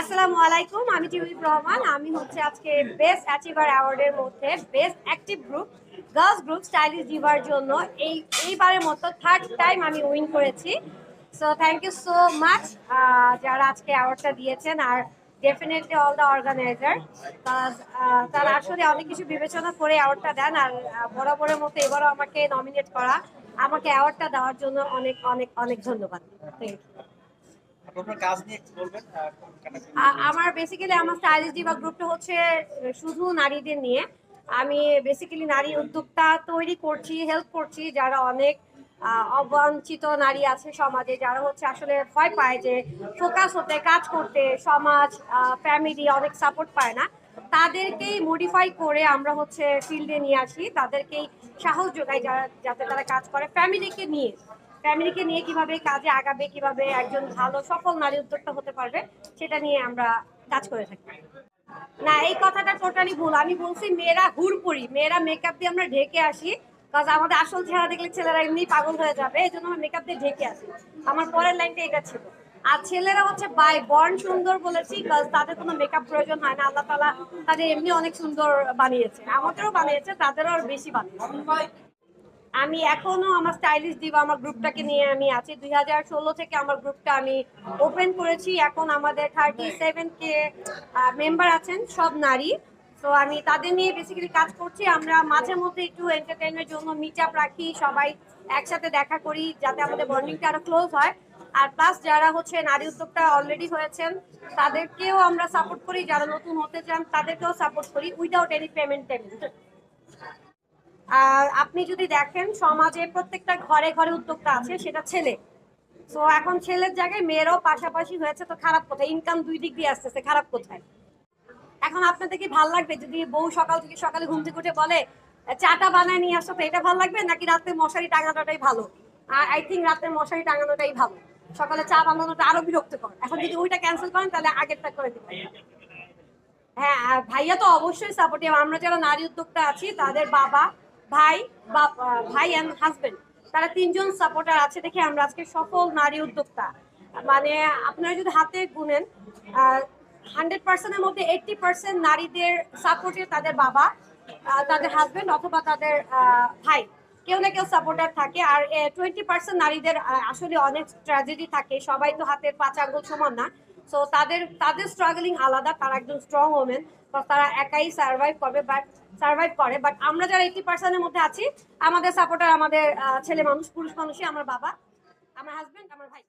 আসসালামু আলাইকুম, আমি টিউলিপ রহমান আমি হচ্ছে আজকে বেস্ট অ্যাচিভার অ্যাওয়ার্ডের মধ্যে best active group girls group stylish দিবার জন্য এই, এইবারের মতো থার্ড টাইম আমি উইন করেছি। So thank you so much যারা আজকে অ্যাওয়ার্ডটা দিয়েছেন আর ডেফিনেটলি অল দ্য অর্গানাইজার তারা আসলে অনেক কিছু বিবেচনা করে অ্যাওয়ার্ডটা দেন আর বরাবরের মতো এবারও আমাকে নমিনেট করা। আমাকে অ্যাওয়ার্ডটা দেওয়ার জন্য অনেক অনেক অনেক ধন্যবাদ। থ্যাংক ইউ আমার বেসিক্যালি আমার স্টাইলিশ ডিভা গ্রুপটা হচ্ছে শুধু নারীদের নিয়ে। আমি বেসিক্যালি নারী উদ্যোক্তা তৈরি করছি হেল্প করছি যারা অনেক অবাঞ্ছিত নারী আছে সমাজে যারা হচ্ছে আসলে ভয় পায় যে ফোকাস হতে কাজ করতে সমাজ ফ্যামিলি অনেক সাপোর্ট পায় না। তাদেরকেই মডিফাই করে আমরা হচ্ছে ফিল্ডে নিয়ে আসি। তাদেরকেই সাহস যোগাই যারা যাতে তারা কাজ করে। ফ্যামিলিকে নিয়ে। ফ্যামিলিকে নিয়ে কীভাবে কাজে আগাবে, কীভাবে একজন ভালো সফল নারী উদ্যোক্তা হতে পারবে, সেটা নিয়ে আমরা কাজ করে থাকি। না, এই কথাটা টোটালি ভুল। আমি বলছি মেয়েরা হুড়পুরি মেয়েরা মেকআপ দিয়ে আমরা ঢেকে আসি আমাদের আসল চেহারা দেখলে ছেলেরা এমনি পাগল হয়ে যাবে, এই জন্য আমরা মেকআপ দিয়ে ঢেকে আসি। আমার পরের লাইনটা এটা ছিল। আর ছেলেরা হচ্ছে বাই বর্ণ সুন্দর বলেছি তাদের কোনো মেকআপ প্রয়োজন হয় না। আল্লাহ তালা তাদের এমনি অনেক সুন্দর বানিয়েছে। আমাদেরও বানিয়েছে, তাদেরও বেশি বানিয়েছে। আমি এখনও আমার স্টাইলিশ দিবা আমার গ্রুপটাকে নিয়ে আমি আছি। দুই হাজার ষোলো থেকে আমার গ্রুপটা আমি ওপেন করেছি। এখন আমাদের থার্টি সেভেন কে মেম্বার আছেন, সব নারী। তো আমি তাদের নিয়ে বেসিক্যালি কাজ করছি। আমরা মাঝে মধ্যে একটু এন্টারটেনমেন্টের জন্য মিট আপ রাখি, সবাই একসাথে দেখা করি, যাতে আমাদের বন্ডিংটা আরও ক্লোজ হয়। আর প্লাস যারা হচ্ছে নারী উদ্যোক্তা অলরেডি হয়েছেন, তাদেরকেও আমরা সাপোর্ট করি। যারা নতুন হতে চান, তাদেরকেও সাপোর্ট করি উইদাউট এনি পেমেন্ট পেমেন্ট আর আপনি যদি দেখেন, সমাজে প্রত্যেকটা ঘরে ঘরে উদ্যোক্তা আছে, সেটা ছেলে। তো এখন ছেলের জায়গায় মেয়েরাও পাশাপাশি হয়েছে, তো খারাপ কোথায়? ইনকাম দুই দিক দিয়ে আসতেছে, খারাপ কোথায়? এখন আপনাদের কি ভালো লাগবে? যদি বউ সকাল থেকে সকালে ঘুম থেকে উঠে বলে, চাটা বানায় নিয়ে আসো তো, এটা ভালো লাগবে? নাকি রাতে মশারি টাঙানোটাই ভালো? আই থিঙ্ক রাতে মশারি টাঙানোটাই ভালো। সকালে চা বানানোটা আরও বিরক্তকর। এখন যদি ওইটা ক্যান্সেল করেন, তাহলে আগেরটা করে দিবেন। হ্যাঁ ভাইয়া তো অবশ্যই সাপোর্টিভ আমরা যারা নারী উদ্যোক্তা আছি, তাদের বাবা ভাই আহ, ভাই অ্যান্ড হাজবেন্ড তারা তিনজন সাপোর্টার আছে দেখে আমরা আজকে সফল নারী উদ্যোক্তা। মানে আপনারা যদি হাতে গুনেন হান্ড্রেড পার্সেন্টের মধ্যে এইটটি পার্সেন্ট নারীদের সাপোর্টে তাদের বাবা তাদের হাজবেন্ড অথবা তাদের ভাই। কেউ না কেউ সাপোর্টার থাকে আর টোয়েন্টি পার্সেন্ট নারীদের আসলে অনেক ট্র্যাজেডি থাকে। সবাই তো হাতের পাঁচ আঙ্গুল সমান না। সো তাদের তাদের স্ট্রাগলিং আলাদা, তারা একজন স্ট্রং ওমেন তারা একাই সার্ভাইভ করবে বাট সার্ভাইভ করে। বাট আমরা যারা এইটি পার্সেন্টের মধ্যে আছি, আমাদের সাপোর্টার আমাদের ছেলে মানুষ, পুরুষ মানুষই, আমার বাবা, আমার হাজব্যান্ড আমার ভাই।